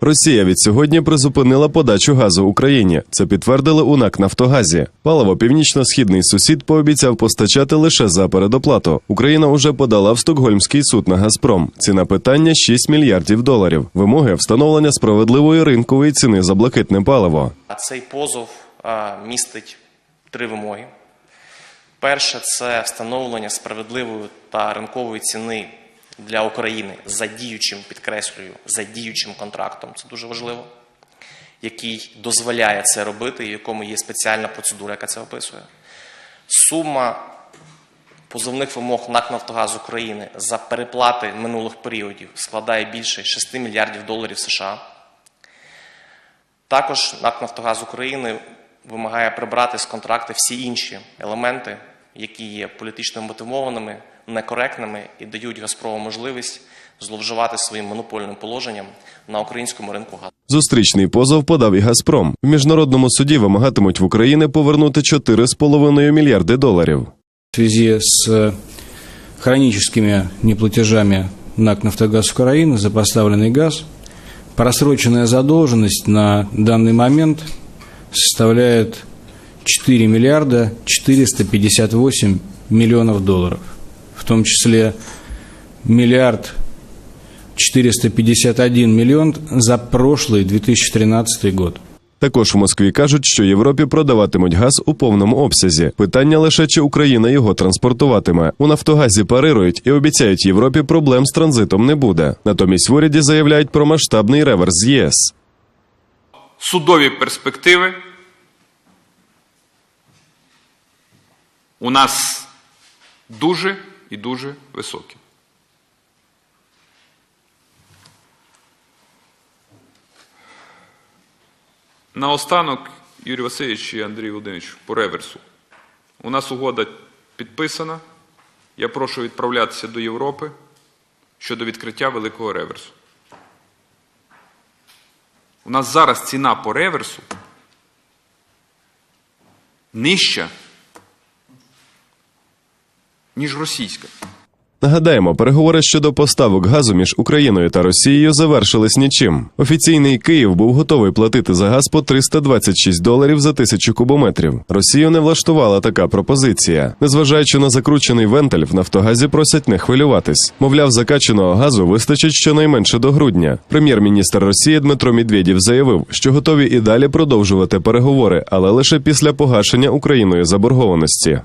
Росія від сьогодні призупинила подачу газу Україні. Це підтвердили у НАК Нафтогазі. Паливо північно-східний сусід пообіцяв постачати лише за передоплату. Україна уже подала в Стокгольмський суд на Газпром. Ціна питання 6 мільярдів доларів. Вимоги встановлення справедливої ринкової ціни за блакитне паливо. Цей позов містить три вимоги. Перше це встановлення справедливої та ринкової ціни для України за діючим, підкреслюю, за діючим контрактом. Це дуже важливо, який дозволяє це робити, і в якому є спеціальна процедура, яка це описує. Сума позовних вимог НАК «Нафтогаз України за переплати минулих періодів складає більше 6 мільярдів доларів США. Також НАК «Нафтогаз України вимагає прибрати з контракту всі інші елементи, які є політично мотивованими, некоректними і дають Газпрому можливість зловживати своїм монопольним положенням на українському ринку газу. Зустрічний позов подав і Газпром. В міжнародному суді вимагатимуть в Україні повернути 4,5 мільярди доларів. В связи с хроническими неплатежами НАК «Нафтогаз Украины» за поставленный газ, просроченная задолженность на данный момент составляет 4 миллиарда 458 миллионов долларов, в том числе миллиард 451 миллион за прошлый 2013 год. Також в Москві кажуть, що Європі продаватимуть газ у повному обсязі. Питання лише чи Україна його транспортуватиме. У Нафтогазі парирують і обіцяють Європі проблем з транзитом не буде. Натомість в уряді заявляють про масштабний реверс з ЄС. судові перспективи у нас дуже і дуже високі. Наостанок, Юрій Васильович і Андрій Володимирович, по реверсу. У нас угода підписана. Я прошу відправлятися до Європи щодо відкриття великого реверсу. У нас зараз ціна по реверсу нижча, ніж російська. Нагадаємо, переговори щодо поставок газу між Україною та Росією завершились нічим. Офіційний Київ був готовий платити за газ по 326 доларів за тисячу кубометрів. Росію не влаштувала така пропозиція. Незважаючи на закручений вентиль, в Нафтогазі просять не хвилюватись. Мовляв, закачаного газу вистачить щонайменше до грудня. Прем'єр-міністр Росії Дмитро Медведєв заявив, що готові і далі продовжувати переговори, але лише після погашення Україною заборгованості.